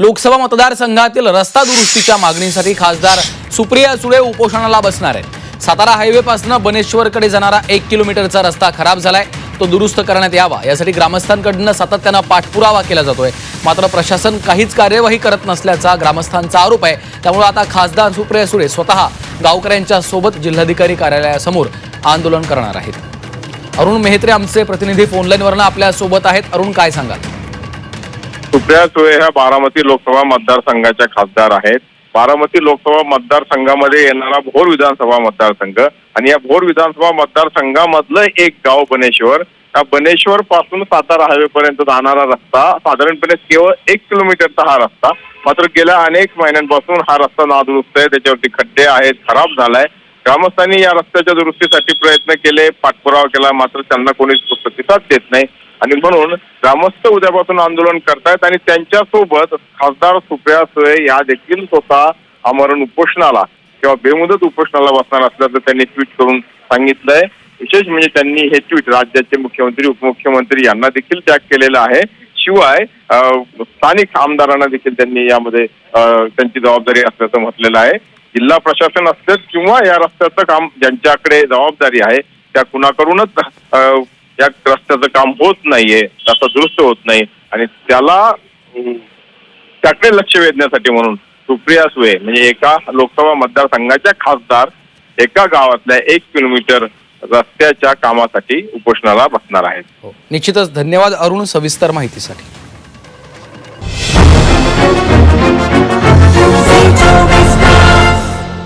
लोकसभा मतदारसंघातील रस्ता दुरुस्तीच्या मागणीसाठी खासदार सुप्रिया सुळे उपोषणाला बसणार आहेत. सातारा हायवेपासून बनेश्वरकडे जाणारा एक किलोमीटरचा रस्ता खराब झालाय. तो दुरुस्त करण्यात यावा. यासाठी ग्रामस्थांकडनं सातत्यानं पाठपुरावा केला जातोय. मात्र प्रशासन काहीच कार्यवाही करत नसल्याचा ग्रामस्थांचा आरोप आहे. त्यामुळे आता खासदार सुप्रिया सुळे स्वतः गावकऱ्यांच्या सोबत जिल्हाधिकारी कार्यालयासमोर आंदोलन करणार आहेत. अरुण मेहत्रे आमचे प्रतिनिधी फोनलाईनवरनं आपल्यासोबत आहेत. अरुण काय सांगाल? सुप्रिया सुळे ह्या बारामती लोकसभा मतदारसंघाच्या खासदार आहेत. बारामती लोकसभा मतदारसंघामध्ये येणारा भोर विधानसभा मतदारसंघ आणि या भोर विधानसभा मतदारसंघामधलं एक गाव बनेश्वर. त्या बनेश्वर पासून सातारा हायवे पर्यंत जाणारा रस्ता साधारणपणे केवळ एक किलोमीटरचा हा रस्ता. मात्र गेल्या अनेक महिन्यांपासून हा रस्ता नादुरुस्त आहे. त्याच्यावरती खड्डे आहेत खराब झालाय. ग्रामस्थांनी या रस्त्याच्या दुरुस्तीसाठी प्रयत्न केले पाठपुरावा केला. मात्र त्यांना कोणीच प्रतिसाद देत नाही. आणि म्हणून ग्रामस्थ उद्यापासून आंदोलन करतायत आणि त्यांच्यासोबत खासदार सुप्रिया सुळे या देखील स्वतः आमरण उपोषणाला किंवा बेमुदत उपोषणाला बसणार असल्याचं त्यांनी ट्विट करून सांगितलंय. विशेष म्हणजे त्यांनी हे ट्विट राज्याचे मुख्यमंत्री उपमुख्यमंत्री यांना देखील त्याग केलेलं आहे. शिवाय अं, स्थानिक आमदारांना देखील त्यांनी यामध्ये त्यांची जबाबदारी असल्याचं म्हटलेलं आहे. जिल्हा प्रशासन असतेच किंवा या रस्त्याचं काम ज्यांच्याकडे जबाबदारी आहे त्या कुणाकडूनच अं, या रस्त्याचं काम होत नाहीये रस्ता दुरुस्त होत नाही आणि त्याला त्याकडे लक्ष वेधण्यासाठी म्हणून सुप्रिया सुळे म्हणजे एका लोकसभा मतदारसंघाच्या खासदार एका गावातल्या एक किलोमीटर रस्त्याच्या कामासाठी उपोषणाला बसणार आहेत. हो. निश्चितच धन्यवाद अरुण सविस्तर माहितीसाठी.